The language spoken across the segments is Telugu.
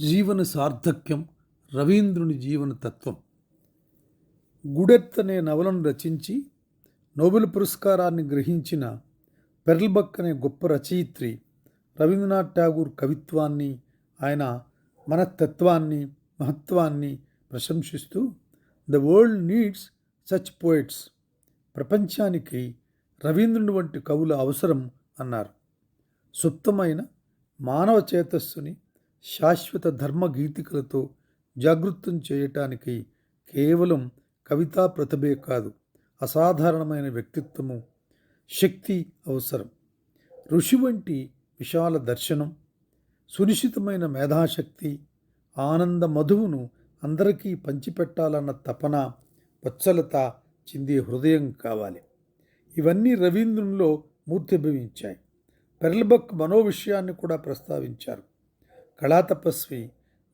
జీవన సార్థక్యం రవీంద్రుని జీవన తత్వం. గుడెత్ అనే నవలను రచించి నోబెల్ పురస్కారాన్ని గ్రహించిన పెర్ల్బక్ అనే గొప్ప రచయిత్రి రవీంద్రనాథ్ ఠాగూర్ కవిత్వాన్ని ఆయన మనతత్వాన్ని మహత్వాన్ని ప్రశంసిస్తూ the world needs such poets ప్రపంచానికి రవీంద్రుని వంటి కవుల అవసరం అన్నారు. సుప్తమైన మానవ చేతస్సుని శాశ్వత ధర్మ గీతికలతో జాగృతం చేయటానికి కేవలం కవితా ప్రతిభే కాదు అసాధారణమైన వ్యక్తిత్వము శక్తి అవసరం. ఋషి వంటి విశాల దర్శనం సునిశ్చితమైన మేధాశక్తి ఆనంద మధువును అందరికీ పంచిపెట్టాలన్న తపన వత్సలత చెందే హృదయం కావాలి. ఇవన్నీ రవీంద్రంలో మూర్తిభవించాయి పెర్ల్బక్ మనోవిషయాన్ని కూడా ప్రస్తావించారు. కళాతపస్వి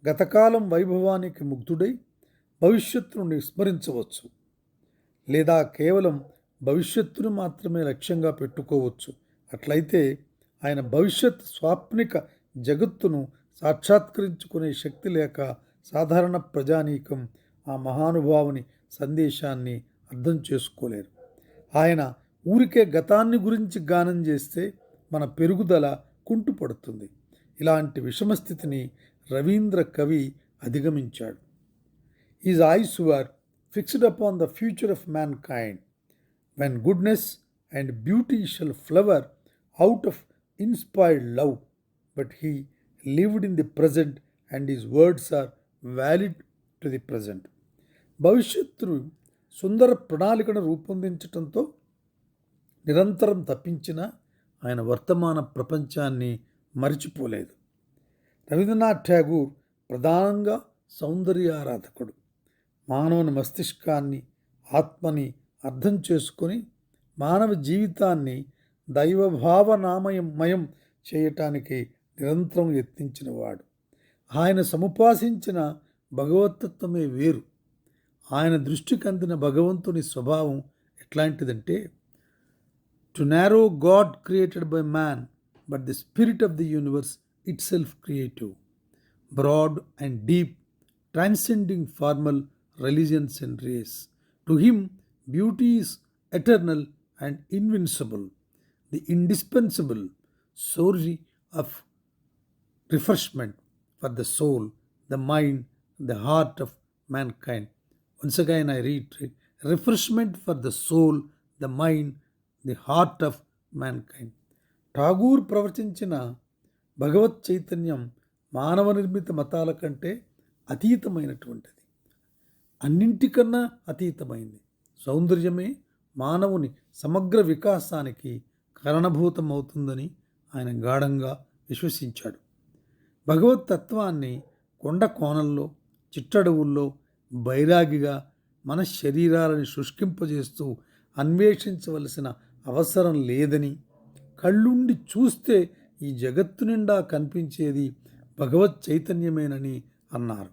గతకాలం వైభవానికి ముగ్ధుడై భవిష్యత్తును విస్మరించవచ్చు లేదా కేవలం భవిష్యత్తును మాత్రమే లక్ష్యంగా పెట్టుకోవచ్చు. అట్లయితే ఆయన భవిష్యత్ స్వాప్నిక జగత్తును సాక్షాత్కరించుకునే శక్తి లేక సాధారణ ప్రజానీకం ఆ మహానుభావుని సందేశాన్ని అర్థం చేసుకోలేరు. ఆయన ఊరికే గతాన్ని గురించి గానం చేస్తే మన పెరుగుదల కుంటుపడుతుంది. ఇలాంటి విషమస్థితిని రవీంద్ర కవి అధిగమించాడు. His eyes were fixed upon the future of mankind when goodness and beauty shall flower out of inspired love but he lived in the present and his words are valid to the present భవిష్యత్తు సుందర ప్రణాళికను రూపొందించటంతో నిరంతరం తప్పించిన ఆయన వర్తమాన ప్రపంచాన్ని మరిచిపోలేదు. రవీంద్రనాథ్ ఠాగూర్ ప్రధానంగా సౌందర్యారాధకుడు. మానవుని మస్తిష్కాన్ని ఆత్మని అర్థం చేసుకొని మానవ జీవితాన్ని దైవభావనామయమయం చేయటానికి నిరంతరం యత్నించినవాడు. ఆయన సముపాసించిన భగవతత్వమే వేరు. ఆయన దృష్టికి అందిన భగవంతుని స్వభావం ఎట్లాంటిదంటే too narrow God created by man but the spirit of the universe itself creative, broad and deep, transcending formal religions and race. To him, beauty is eternal and invincible, the indispensable source of refreshment for the soul, the mind, the heart of mankind. Once again, I reiterate refreshment for the soul, the mind, the heart of mankind. Tagore ప్రవచించిన భగవత్ చైతన్యం మానవ నిర్మిత మతాల కంటే అతీతమైనటువంటిది. అన్నింటికన్నా అతీతమైంది. సౌందర్యమే మానవుని సమగ్ర వికాసానికి కారణభూతం అవుతుందని ఆయన గాఢంగా విశ్వసించాడు. భగవత్ తత్వాన్ని కొండ కోణంలో చిట్టడవుల్లో బైరాగిగా మన శరీరాలని శుష్కింపజేస్తూ అన్వేషించవలసిన అవసరం లేదని కళ్ళుండి చూస్తే ఈ జగత్తు నిండా కనిపించేది భగవత్ చైతన్యమేనని అన్నారు.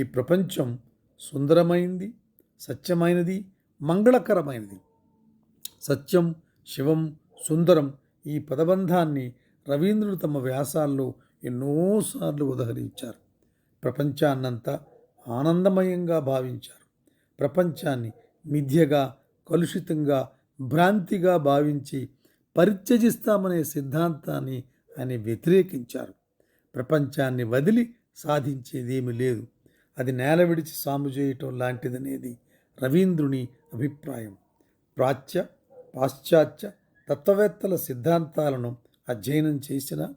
ఈ ప్రపంచం సుందరమైంది సత్యమైనది మంగళకరమైనది. సత్యం శివం సుందరం ఈ పదబంధాన్ని రవీంద్రుడు తమ వ్యాసాల్లో ఎన్నోసార్లు ఉదహరించారు. ప్రపంచాన్నంతా ఆనందమయంగా భావించారు. ప్రపంచాన్ని మిథ్యగా కలుషితంగా భ్రాంతిగా భావించి పరిత్యజిస్తామనే సిద్ధాంతాన్ని ఆయన వ్యతిరేకించారు. ప్రపంచాన్ని వదిలి సాధించేదేమీ లేదు. అది నేల విడిచి సాము చేయటం లాంటిదనేది రవీంద్రుని అభిప్రాయం. ప్రాచ్య పాశ్చాత్య తత్వవేత్తల సిద్ధాంతాలను అధ్యయనం చేసిన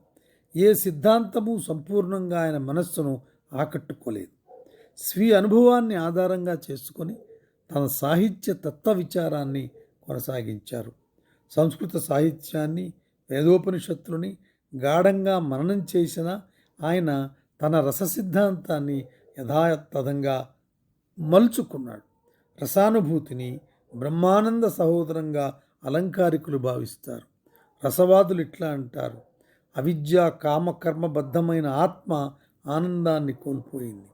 ఏ సిద్ధాంతము సంపూర్ణంగా ఆయన మనస్సును ఆకట్టుకోలేదు. స్వీయ అనుభవాన్ని ఆధారంగా చేసుకొని తన సాహిత్య తత్వ విచారాన్ని కొనసాగించారు. సంస్కృత సాహిత్యాన్ని వేదోపనిషత్తులని గాఢంగా మననం చేసిన ఆయన తన రస సిద్ధాంతాన్ని యథాతథంగా మలుచుకున్నాడు. రసానుభూతిని బ్రహ్మానంద సహోదరంగా అలంకారికులు భావిస్తారు. రసవాదులు ఇట్లా అంటారు అవిద్య కామకర్మబద్ధమైన ఆత్మ ఆనందాన్ని కోల్పోయింది.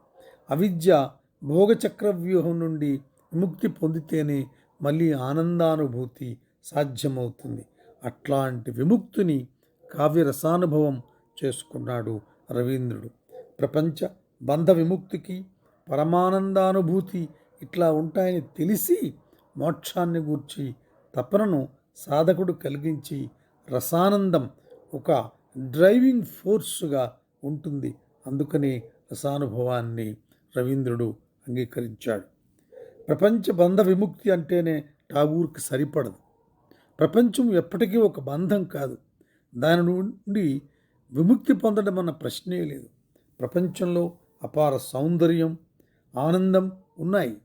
అవిద్య భోగచక్రవ్యూహం నుండి విముక్తి పొందితేనే మళ్ళీ ఆనందానుభూతి సాధ్యమవుతుంది. అట్లాంటి విముక్తిని కావ్యరసానుభవం చేసుకున్నాడు రవీంద్రుడు. ప్రపంచ బంధ విముక్తికి పరమానందానుభూతి ఇట్లా ఉంటాయని తెలిసి మోక్షాన్ని గూర్చి తపనను సాధకుడు కలిగించి రసానందం ఒక డ్రైవింగ్ ఫోర్సుగా ఉంటుంది. అందుకనే రసానుభవాన్ని రవీంద్రుడు అంగీకరించాడు. ప్రపంచ బంధ విముక్తి అంటేనే టాగూర్కి సరిపడదు. ప్రపంచం ఎప్పటికీ ఒక బంధం కాదు. దాని నుండి విముక్తి పొందడం అన్న ప్రశ్నే లేదు. ప్రపంచంలో అపార సౌందర్యం ఆనందం ఉన్నాయి.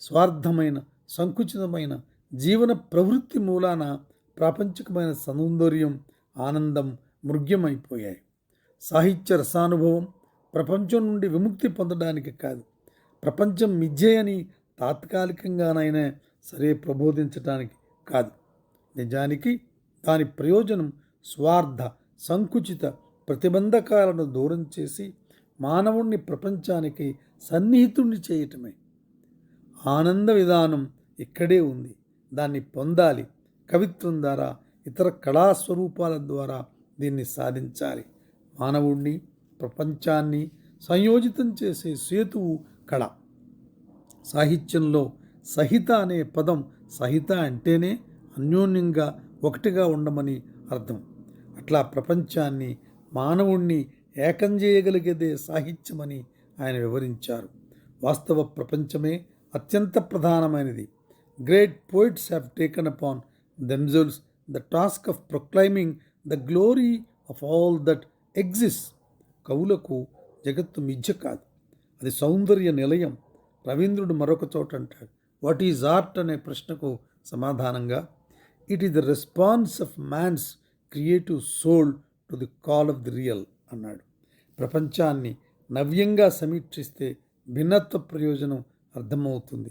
స్వార్థమైన సంకుచితమైన జీవన ప్రవృత్తి మూలాన ప్రాపంచికమైన సౌందర్యం ఆనందం మృగ్యమైపోయాయి. సాహిత్య రసానుభవం ప్రపంచం నుండి విముక్తి పొందడానికి కాదు. ప్రపంచం మిథ్యే అని తాత్కాలికంగానైనా సరే ప్రబోధించడానికి కాదు. నిజానికి దాని ప్రయోజనం స్వార్థ సంకుచిత ప్రతిబంధకాలను దూరం చేసి మానవుణ్ణి ప్రపంచానికి సన్నిహితుణ్ణి చేయటమే. ఆనంద విధానం ఇక్కడే ఉంది. దాన్ని పొందాలి. కవిత్వం ద్వారా ఇతర కళాస్వరూపాల ద్వారా దీన్ని సాధించాలి. మానవుణ్ణి ప్రపంచాన్ని సంయోజితం చేసే సేతువు కళ. సాహిత్యంలో సహిత అనే పదం సహిత అంటేనే అన్యోన్యంగా ఒకటిగా ఉండమని అర్థం. అట్లా ప్రపంచాన్ని మానవుణ్ణి ఏకం చేయగలిగేదే సాహిత్యమని ఆయన వివరించారు. వాస్తవ ప్రపంచమే అత్యంత ప్రధానమైనది. Great poets have taken upon themselves the task of proclaiming the glory of all that exist కవులకు జగత్తు మిథ్య కాదు. అది సౌందర్య నిలయం. రవీంద్రుడు మరొక చోట అంటాడు. వాట్ ఈజ్ ఆర్ట్ అనే ప్రశ్నకు సమాధానంగా it is the response of man's creative soul to the call of the real అన్నాడు. ప్రపంచాన్ని నవ్యంగా సమీక్షిస్తే భిన్నత్వ ప్రయోజనం అర్థమవుతుంది.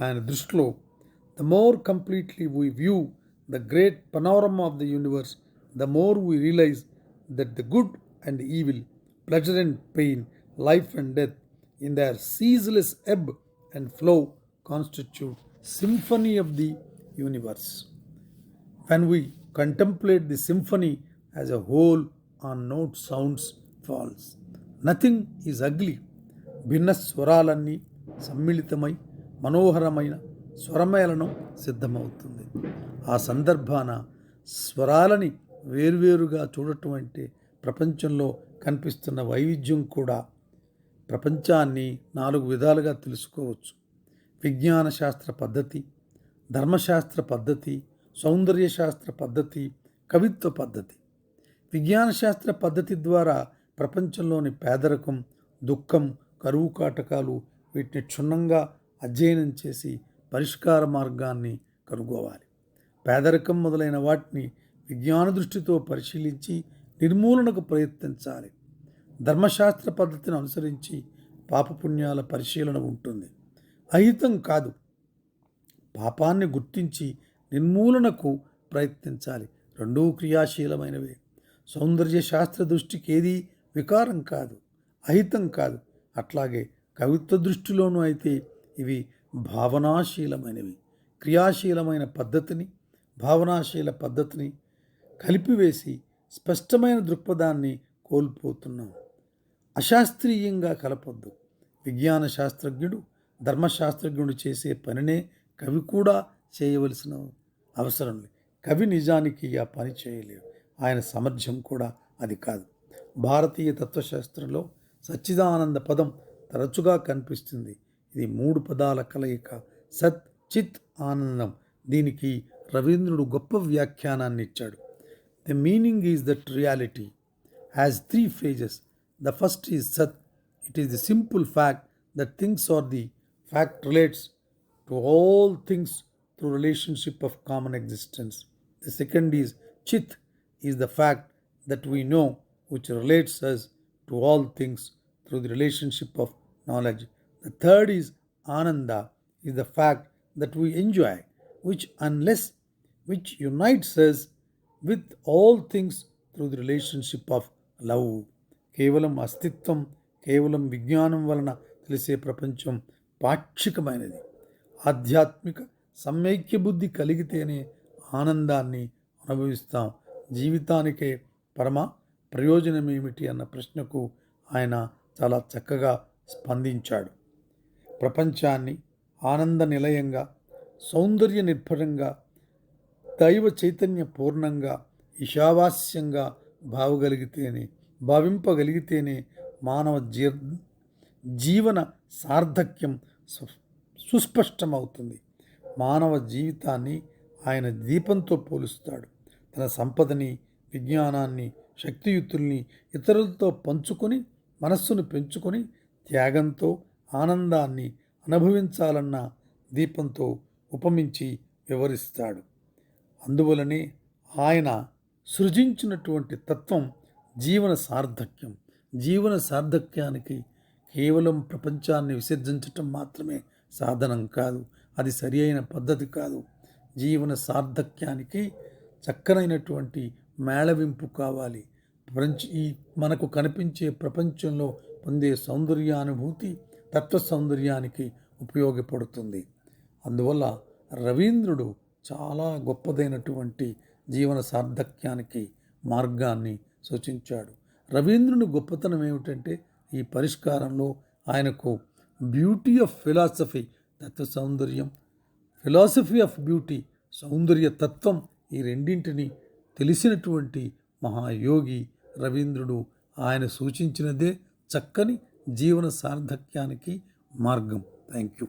ఆయన దృష్టిలో the more completely we view the great panorama of the universe the more we realise that the good and evil pleasure and pain life and death in their ceaseless ebb and flow constitute symphony of the universe when we contemplate the symphony as a whole on note sounds falls. Nothing is ugly భిన్న స్వరాలన్నీ సమ్మిళితమై మనోహరమైన స్వరమేళనం సిద్ధమవుతుంది. ఆ సందర్భాన స్వరాలని వేరువేరుగా చూడటం అంటే ప్రపంచంలో కనిపిస్తున్న వైవిధ్యం కూడా ప్రపంచాన్ని నాలుగు విధాలుగా తెలుసుకోవచ్చు. విజ్ఞాన శాస్త్ర పద్ధతి ధర్మశాస్త్ర పద్ధతి సౌందర్య శాస్త్ర పద్ధతి కవిత్వ పద్ధతి. విజ్ఞాన శాస్త్ర పద్ధతి ద్వారా ప్రపంచంలోని పేదరికం దుఃఖం కరువు కాటకాలు వీటిని క్షుణ్ణంగా అధ్యయనం చేసి పరిష్కార మార్గాన్ని కనుగోవాలి. పేదరికం మొదలైన వాటిని విజ్ఞాన దృష్టితో పరిశీలించి నిర్మూలనకు ప్రయత్నించాలి. ధర్మశాస్త్ర పద్ధతిని అనుసరించి పాపపుణ్యాల పరిశీలన ఉంటుంది. అహితం కాదు. పాపాన్ని గుర్తించి నిర్మూలనకు ప్రయత్నించాలి. రెండూ క్రియాశీలమైనవే. సౌందర్య శాస్త్ర దృష్టికి ఏది వికారం కాదు అహితం కాదు. అట్లాగే కవిత్వ దృష్టిలోనూ అయితే ఇవి భావనాశీలమైనవి. క్రియాశీలమైన పద్ధతిని భావనాశీల పద్ధతిని కలిపివేసి స్పష్టమైన దృక్పథాన్ని కోల్పోతున్నాం. అశాస్త్రీయంగా కలపొద్దు. విజ్ఞాన శాస్త్రజ్ఞుడు ధర్మశాస్త్రజ్ఞుడు చేసే పనినే కవి కూడా చేయవలసిన అవసరం లేదు. కవి నిజానికి ఆ పని చేయలేవు ఆయన సామర్థ్యం కూడా అది కాదు. భారతీయ తత్వశాస్త్రంలో సచ్చిదానంద పదం తరచుగా కనిపిస్తుంది. ఇది మూడు పదాల కలయిక. సత్ చిత్ ఆనందం. దీనికి రవీంద్రుడు గొప్ప వ్యాఖ్యానాన్ని ఇచ్చాడు. The meaning is that reality has three phases. The first is sat. It is the simple fact that things are the fact relates to all things through relationship of common existence. The second is Chit is the fact that we know which relates us to all things through the relationship of knowledge. The third is Ananda is the fact that we enjoy, which unless which unites us with all things through the relationship of love కేవలం అస్తిత్వం కేవలం విజ్ఞానం వలన తెలిసే ప్రపంచం పాక్షికమైనది ఆధ్యాత్మిక సమైక్య బుద్ధి కలిగితేనే ఆనందాన్ని అనుభవిస్తాం. జీవితానికే పరమ ప్రయోజనం ఏమిటి అన్న ప్రశ్నకు ఆయన చాలా చక్కగా స్పందించాడు. ప్రపంచాన్ని ఆనంద నిలయంగా సౌందర్య నిర్భరంగా దైవ చైతన్య పూర్ణంగా ఈశావాస్యంగా భావగలిగితేనే భావింపగలిగితేనే మానవ జీ జీవన సార్థక్యం సుస్పష్టమవుతుంది. మానవ జీవితాన్ని ఆయన దీపంతో పోలుస్తాడు. తన సంపదని విజ్ఞానాన్ని శక్తియుతుల్ని ఇతరులతో పంచుకొని మనస్సును పెంచుకొని త్యాగంతో ఆనందాన్ని అనుభవించాలన్న దీపంతో ఉపమించి వివరిస్తాడు. అందువలనే ఆయన సృజించినటువంటి తత్వం జీవన సార్థక్యం. జీవన సార్థక్యానికి కేవలం ప్రపంచాన్ని విసర్జించటం మాత్రమే సాధనం కాదు. అది సరి అయిన పద్ధతి కాదు. జీవన సార్థక్యానికి చక్కనైనటువంటి మేళవింపు కావాలి. ప్రపంచ ఈ మనకు కనిపించే ప్రపంచంలో పొందే సౌందర్యానుభూతి తత్వ సౌందర్యానికి ఉపయోగపడుతుంది. అందువల్ల రవీంద్రుడు చాలా గొప్పదైనటువంటి జీవన సార్థక్యానికి మార్గాన్ని సూచించాడు. రవీంద్రుని గొప్పతనం ఏమిటంటే ఈ పరిష్కారంలో ఆయనకు బ్యూటీ ఆఫ్ ఫిలాసఫీ తత్వ సౌందర్యం ఫిలాసఫీ ఆఫ్ బ్యూటీ సౌందర్య తత్వం ఈ రెండింటిని తెలిసినటువంటి మహాయోగి రవీంద్రుడు ఆయన సూచించినదే చక్కని జీవన సార్థక్యానికి మార్గం. Thank you